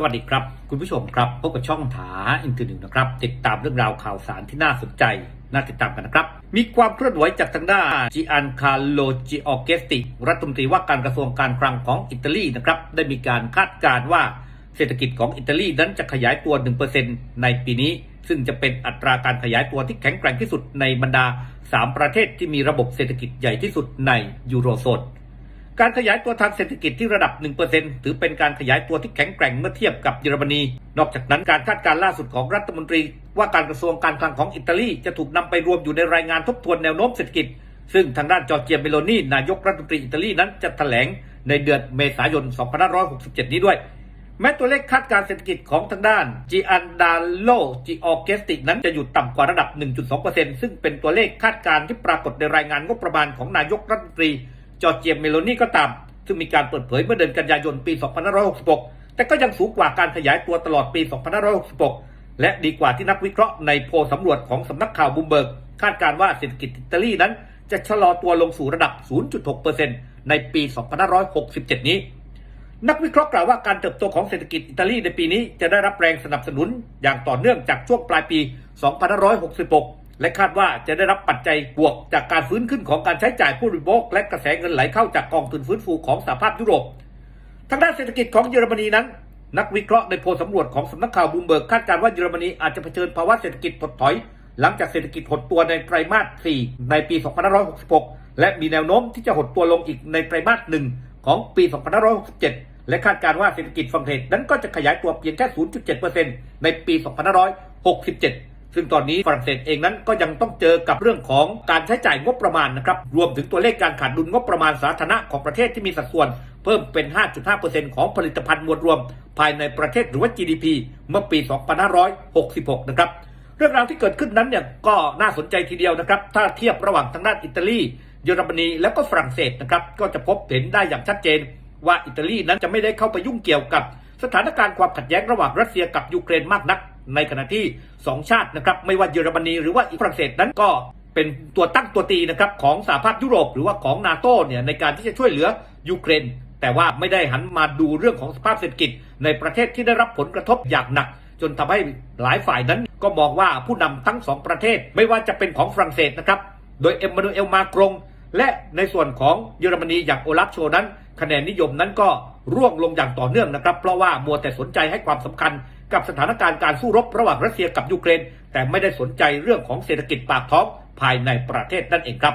สวัสดีครับ คุณผู้ชมครับพบกับช่องถาอินเทอร์เน็ตนะครับ ติดตามเรื่องราวข่าวสารที่น่าสนใจ น่าติดตามกันนะครับ มีความเคลื่อนไหวจากทางด้านจิอันคาโลจิออเกสติรัฐมนตรีว่าการกระทรวงการคลังของอิตาลีนะครับ ได้มีการคาดการณ์ว่าเศรษฐกิจของอิตาลีนั้นจะขยายตัว 1%ในปีนี้ ซึ่งจะเป็นอัตราการขยายตัวที่แข็งแกร่งที่สุดในบรรดา 3 ประเทศที่มีระบบเศรษฐกิจใหญ่ที่สุดในยูโรโซน การขยายตัวทางเศรษฐกิจที่ระดับ 1%ถือเป็นการขยายตัวที่แข็งแกร่งเมื่อเทียบกับเยอรมนี นอกจากนั้นการคาดการณ์ล่าสุดของรัฐมนตรี ว่าการกระทรวงการคลังของอิตาลีจะถูกนำไปรวมอยู่ในรายงานทบทวนแนวโน้มเศรษฐกิจ ซึ่งทางด้านจอร์เจียเมโลนีนายกรัฐมนตรีอิตาลีนั้นจะแถลงในเดือนเมษายน 2567 นี้ด้วย แม้ตัวเลขคาดการณ์เศรษฐกิจของทางด้านจีอันดาโลจีออเกสติกนั้นจะอยู่ต่ำกว่าระดับ 1.2%ซึ่งเป็นตัวเลขคาดการณ์ที่ปรากฏในรายงานงบประมาณของนายกรัฐมนตรี จอร์เจียเมโลนีก็ตาม ซึ่งมีการเปิดเผยเมื่อเดือนกันยายนปี 2566 แต่ก็ยังสูงกว่าการขยายตัวตลอดปี 2566 และดีกว่าที่นักวิเคราะห์ในโพลสำรวจของสำนักข่าวบูมเบิร์ก คาดการณ์ว่าเศรษฐกิจอิตาลีนั้น จะชะลอตัวลงสู่ระดับ 0.6%ในปี 2567 นี้ นักวิเคราะห์กล่าวว่าการเติบโตของเศรษฐกิจอิตาลีในปีนี้จะได้รับแรงสนับสนุนอย่างต่อเนื่องจากช่วงปลายปี 2566 และคาดว่าจะได้รับปัจจัยบวกจากการฟื้นขึ้นของการใช้จ่ายผู้บริโภคและกระแสเงินไหลเข้าจากกองทุนฟื้นฟูของสหภาพยุโรป ทางด้านเศรษฐกิจของเยอรมนีนั้น นักวิเคราะห์ในโพลสำรวจของสำนักข่าวบูมเบิร์กคาดการณ์ว่าเยอรมนีอาจจะเผชิญภาวะเศรษฐกิจถดถอย หลังจากเศรษฐกิจหดตัวในไตรมาส 4 ในปี 2566 และมีแนวโน้มที่จะหดตัวลงอีกในไตรมาส 1 ของปี 2567 และคาดการณ์ว่าเศรษฐกิจฝรั่งเศสนั้นก็จะขยายตัวเพียงแค่ 0.7%ในปี 2567 ซึ่งตอนนี้ฝรั่งเศสเองนั้นก็ยังต้องเจอกับเรื่องของการใช้จ่ายงบประมาณนะครับ รวมถึงตัวเลขการขาดดุลงบประมาณสาธารณะของประเทศที่มีสัดส่วนเพิ่มเป็น 5.5%ของผลิตภัณฑ์มวลรวม ภายในประเทศหรือว่า GDP เมื่อปี 2566 นะครับ เรื่องราวที่เกิดขึ้นนั้นเนี่ยก็น่าสนใจทีเดียวนะครับ ถ้าเทียบระหว่างทางด้านอิตาลี เยอรมนีและก็ฝรั่งเศสนะครับ ก็จะพบเห็นได้อย่างชัดเจน ว่าอิตาลีนั้นจะไม่ได้เข้าไปยุ่งเกี่ยวกับ สถานการณ์ความขัดแย้งระหว่างรัสเซียกับยูเครนมากนัก ในขณะที่ 2 ชาตินะครับไม่ว่าเยอรมนีหรือว่าฝรั่งเศสนั้นก็เป็นตัวตั้งตัวตีนะครับของสหภาพยุโรปหรือว่าของนาโตเนี่ยในการที่จะช่วยเหลือยูเครน แต่ว่าไม่ได้หันมาดูเรื่องของสภาพเศรษฐกิจ ในประเทศที่ได้รับผลกระทบอย่างหนัก จนทำให้หลายฝ่ายนั้น ก็มองว่าผู้นำทั้งสองประเทศ ไม่ว่าจะเป็นของฝรั่งเศสนะครับโดยเอ็มมานูเอลมาครง และในส่วนของเยอรมนีอย่างโอลาฟโชนั้น คะแนนนิยมนั้นก็ ร่วงลงอย่างต่อเนื่องนะครับ เพราะว่ามัวแต่สนใจให้ความสำคัญกับสถานการณ์การสู้รบระหว่างรัสเซียกับยูเครน แต่ไม่ได้สนใจเรื่องของเศรษฐกิจปากท้องภายในประเทศนั่นเองครับ